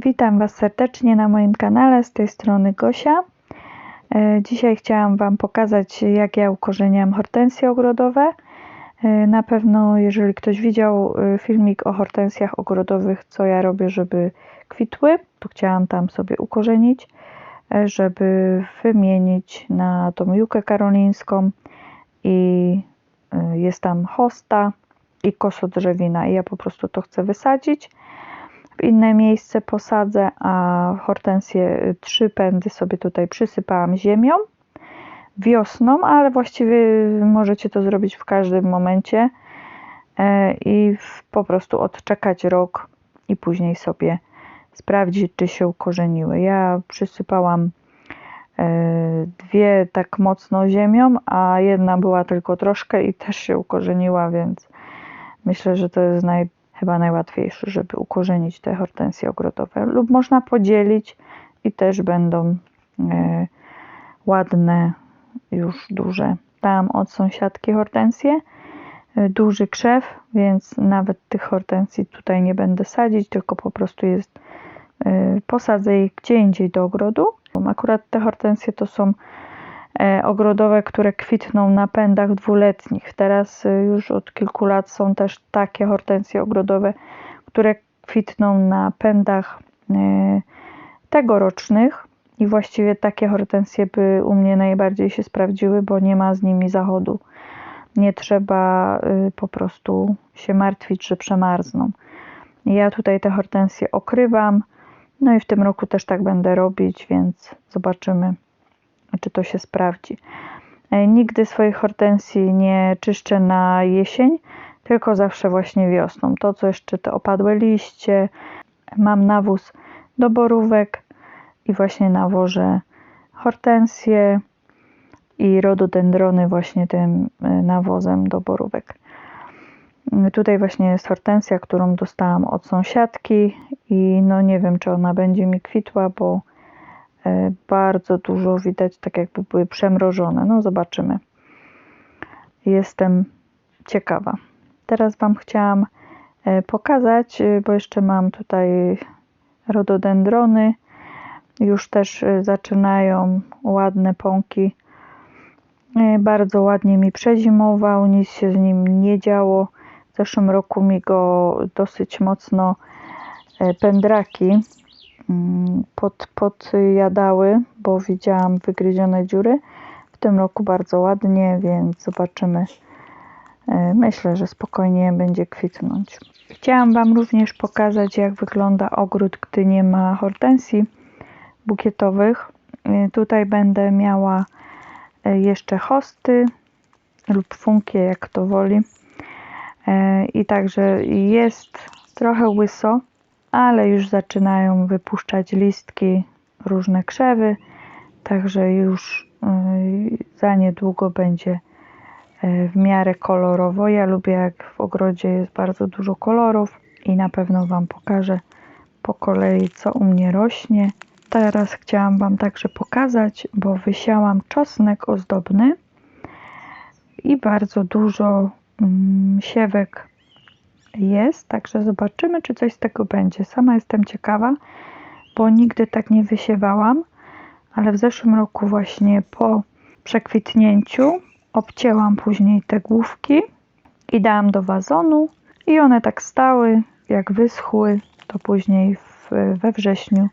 Witam Was serdecznie na moim kanale, z tej strony Gosia. E, Dzisiaj chciałam Wam pokazać, jak ja ukorzeniam hortensje ogrodowe. E, Na pewno, jeżeli ktoś widział e, filmik o hortensjach ogrodowych, co ja robię, żeby kwitły, to chciałam tam sobie ukorzenić, żeby wymienić na tą jukę karolińską i jest tam hosta i kosodrzewina i ja po prostu to chcę wysadzić inne miejsce posadzę, a hortensje y, trzy pędy sobie tutaj przysypałam ziemią wiosną, ale właściwie możecie to zrobić w każdym momencie e, i w- po prostu odczekać rok i później sobie sprawdzić, czy się ukorzeniły. Ja przysypałam e, dwie tak mocno ziemią, a jedna była tylko troszkę i też się ukorzeniła, więc myślę, że to jest naj, chyba najłatwiejsze, żeby ukorzenić te hortensje ogrodowe. Lub można podzielić i też będą e, ładne, już duże. Dałam od sąsiadki hortensje, e, duży krzew, więc nawet tych hortensji tutaj nie będę sadzić, tylko po prostu jest, e, posadzę je gdzie indziej do ogrodu. Akurat te hortensje to są ogrodowe, które kwitną na pędach dwuletnich. Teraz e, już od kilku lat są też takie hortensje ogrodowe, które kwitną na pędach e, tegorocznych i właściwie takie hortensje by u mnie najbardziej się sprawdziły, bo nie ma z nimi zachodu. Nie trzeba po prostu się martwić, że przemarzną. Ja tutaj te hortensje okrywam, no i w tym roku też tak będę robić, więc zobaczymy, czy to się sprawdzi. E, Nigdy swoich hortensji nie czyszczę na jesień, tylko zawsze właśnie wiosną. To, co jeszcze te opadłe liście, mam nawóz do borówek i właśnie nawożę hortensje i rododendrony właśnie tym e, nawozem do borówek. Mm, Tutaj właśnie jest hortensja, którą dostałam od sąsiadki i no nie wiem, czy ona będzie mi kwitła, bo bardzo dużo widać, tak jakby były przemrożone. No zobaczymy. Jestem ciekawa. Teraz Wam chciałam e, pokazać, e, bo jeszcze mam tutaj rododendrony. Już też e, zaczynają ładne pąki. E, Bardzo ładnie mi przezimował, nic się z nim nie działo. W zeszłym roku mi go dosyć mocno e, pędraki pod, podjadały, bo widziałam wygryzione dziury. W tym roku bardzo ładnie, więc zobaczymy. E, Myślę, że spokojnie będzie kwitnąć. Chciałam Wam również pokazać, jak wygląda ogród, gdy nie ma hortensji bukietowych. E, Tutaj będę miała e, jeszcze hosty lub funkie, jak kto woli. I także jest trochę łyso, ale już zaczynają wypuszczać listki, różne krzewy, także już e, za niedługo będzie e, w miarę kolorowo. Ja lubię, jak w ogrodzie jest bardzo dużo kolorów i na pewno Wam pokażę po kolei, co u mnie rośnie. Teraz chciałam Wam także pokazać, bo wysiałam czosnek ozdobny i bardzo dużo mm, siewek jest, także zobaczymy, czy coś z tego będzie. Sama jestem ciekawa, bo nigdy tak nie wysiewałam, ale w zeszłym roku właśnie po przekwitnięciu obcięłam później te główki i dałam do wazonu i one tak stały, jak wyschły, to później w, we wrześniu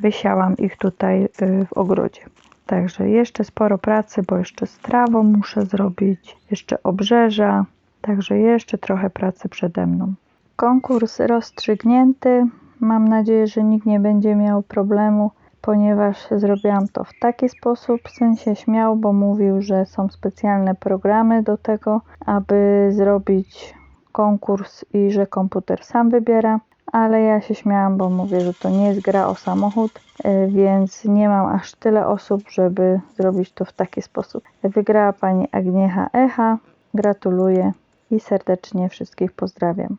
wysiałam ich tutaj y, w ogrodzie. Także jeszcze sporo pracy, bo jeszcze z trawą muszę zrobić, jeszcze obrzeża, także jeszcze trochę pracy przede mną. Konkurs rozstrzygnięty. Mam nadzieję, że nikt nie będzie miał problemu, ponieważ zrobiłam to w taki sposób. Syn się śmiał, bo mówił, że są specjalne programy do tego, aby zrobić konkurs i że komputer sam wybiera. Ale ja się śmiałam, bo mówię, że to nie jest gra o samochód, y, więc nie mam aż tyle osób, żeby zrobić to w taki sposób. Wygrała pani Agniecha Echa. Gratuluję i serdecznie wszystkich pozdrawiam.